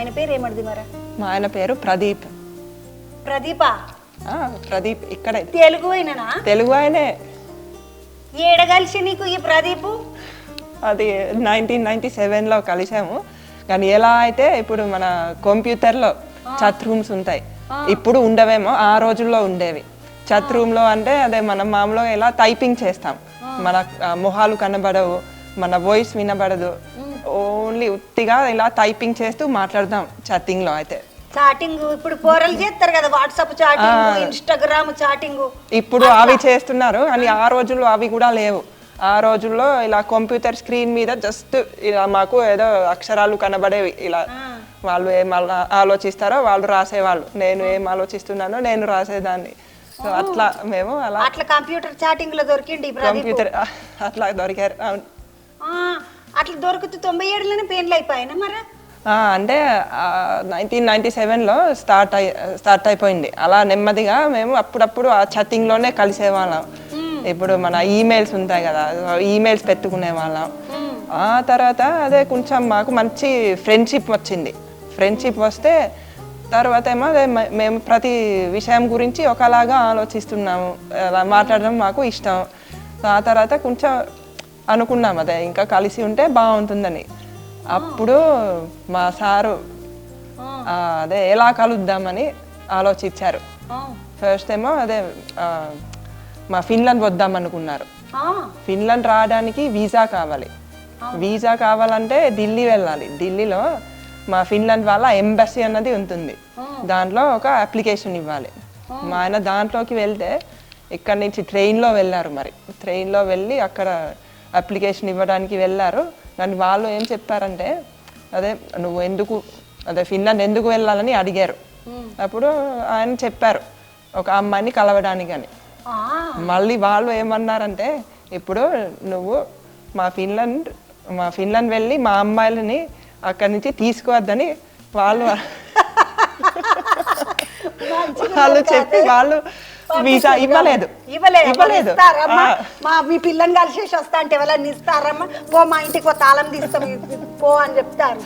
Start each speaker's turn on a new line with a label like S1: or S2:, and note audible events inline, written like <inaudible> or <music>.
S1: ఆయన పేరు ఏమడిది మరి?
S2: మా ఆయన పేరు ప్రదీప్.
S1: ప్రదీప?
S2: ఆ, ప్రదీప్ ఇక్కడే.
S1: తెలుగు అయిననా?
S2: తెలుగు ఆయనే.
S1: ఏడ కలిసి నీకు ఈ ప్రదీపు?
S2: అది నైన్టీన్ నైన్టీ సెవెన్లో కలిసాము కానీ ఎలా అయితే ఇప్పుడు మన కంప్యూటర్లో చత్ రూమ్స్ ఉంటాయి ఇప్పుడు ఉండవేమో ఆ రోజుల్లో ఉండేవి. చత్ రూమ్లో అంటే అదే మనం మామూలుగా ఎలా టైపింగ్ చేస్తాం. మన ఆ, మొహాలు కనబడవు మన వాయిస్ వినబడదు. ఓన్లీ ఉత్తిగా ఇలా టైపింగ్ చేస్తూ మాట్లాడదాం చాటింగ్లో అయితే.
S1: చాటింగ్ ఇప్పుడు పోరలు చేస్తారు కదా వాట్సాప్ చాటింగ్ ఇన్స్టాగ్రామ్ చాటింగ్.
S2: ఇప్పుడు అవి చేస్తున్నారు కానీ ఆ. రోజుల్లో అవి కూడా లేవు. ఆ రోజుల్లో ఇలా కంప్యూటర్ స్క్రీన్ మీద జస్ట్ ఇలా మాకు ఏదో అక్షరాలు కనబడేవి. ఇలా వాళ్ళు ఏం ఆలో- ఆలోచిస్తారో వాళ్ళు రాసేవాళ్ళు. నేను ఏం ఆలోచిస్తున్నానో నేను రాసేదాన్ని. సో అట్లా మేము అలా
S1: అట్లా కంప్యూటర్ చాటింగ్లో ప్రదీప్
S2: కంప్యూటర్ అట్లా దొరికారు. అవును.
S1: అట్లా దొరుకుతూ తొంభై ఏడులోనే పెయిన్లు అయిపోయినా మరి?
S2: ఆ, అంటే నైన్టీన్ నైన్టీ సెవెన్లో స్టార్ట్ అయి స్టార్ట్ అయిపోయింది. అలా నెమ్మదిగా మేము అప్పుడప్పుడు ఆ చట్టింగ్లోనే కలిసేవాళ్ళం. ఇప్పుడు మన ఈమెయిల్స్ ఉంటాయి కదా ఈమెయిల్స్ పెట్టుకునే వాళ్ళం ఆ తర్వాత అదే కొంచెం మాకు మంచి ఫ్రెండ్షిప్ వచ్చింది. ఫ్రెండ్షిప్ వస్తే తర్వాత ఏమో అదే మేము ప్రతి విషయం గురించి ఒకలాగా ఆలోచిస్తున్నాము. అలా మాట్లాడడం మాకు ఇష్టం. ఆ తర్వాత కొంచెం అనుకున్నాం అదే. ఇంకా కలిసి ఉంటే బాగుంటుందని. అప్పుడు మా సారు అదే ఎలా కలుద్దామని ఆలోచించారు. ఫస్ట్ ఏమో అదే మా ఫిన్లాండ్ వద్దాం అనుకున్నారు. ఫిన్లాండ్ రావడానికి వీసా కావాలి. వీసా కావాలంటే ఢిల్లీ వెళ్ళాలి. ఢిల్లీలో మా ఫిన్లాండ్ వాళ్ళ ఎంబసీ అన్నది ఉంటుంది. దాంట్లో ఒక అప్లికేషన్ ఇవ్వాలి. మా ఆయన దాంట్లోకి వెళ్తే ఇక్కడ నుంచి ట్రైన్లో వెళ్ళారు మరి. ట్రైన్లో వెళ్ళి అక్కడ అప్లికేషన్ ఇవ్వడానికి వెళ్ళారు. కానీ వాళ్ళు ఏం చెప్పారంటే అదే నువ్వు ఎందుకు అదే ఫిన్లాండ్ ఎందుకు వెళ్ళాలని అడిగారు. అప్పుడు ఆయన చెప్పారు ఒక అమ్మాయిని కలవడానికి అని. మళ్ళీ వాళ్ళు ఏమన్నారంటే ఇప్పుడు నువ్వు మా ఫిన్లాండ్ మా ఫిన్లాండ్ వెళ్ళి మా అమ్మాయిలని అక్కడి నుంచి తీసుకువద్దని వాళ్ళు <laughs> వాళ్ళు చెప్పి వాళ్ళు వీసా ఇవ్వలేదు.
S1: ఇవ్వలేదు. మా మీ పిల్లని కలిసేసి వస్తా అంటే ఎవరన్నా ఇస్తారమ్మా? పో మా ఇంటికి పో తాళం తీస్తాం. పో అని చెప్తారు.